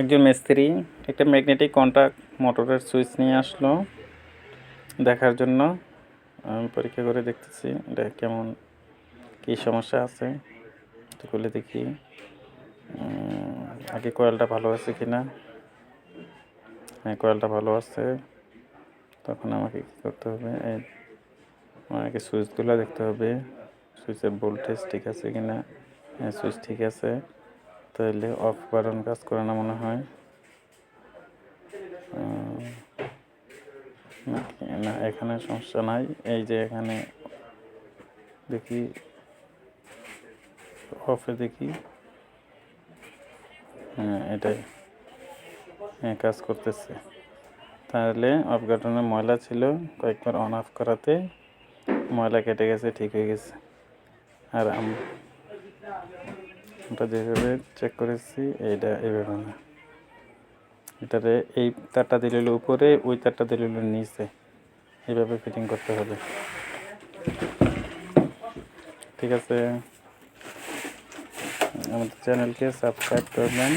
একজন মিস্ত্রি একটা ম্যাগনেটিক কন্ট্যাক্ট মোটরের সুইচ নিয়ে আসলো দেখার জন্য। আমি পরীক্ষা করে দেখতেছি এটা কেমন, কী সমস্যা আছে খুলে দেখি। আগে কয়েলটা ভালো আছে কি না হ্যাঁ কয়েলটা ভালো আছে। তখন আমাকে কী করতে হবে? আমাকে সুইচগুলো দেখতে হবে। সুইচের ভোল্টেজ ঠিক আছে কি না হ্যাঁ সুইচ ঠিক আছে। তাহলে অফ বাটন কাজ করে না মনে হয়। না এখানে সমস্যা নাই। এই যে এখানে দেখি অফে দেখি। হ্যাঁ এটাই। হ্যাঁ কাজ করতেছে। তাহলে অফ বাটনে ময়লা ছিল, কয়েকবার অন অফ করাতে ময়লা কেটে গেছে, ঠিক হয়ে গেছে। আর আম- আমরা যেভাবে চেক করেছি, এইটা এইভাবে না এটারে এই তারটা দিলে উপরে, ওই তারটা দিলে নিচে। এইভাবে ফিটিং করতে হবে। ঠিক আছে? আমাদের চ্যানেলকে সাবস্ক্রাইব করবেন।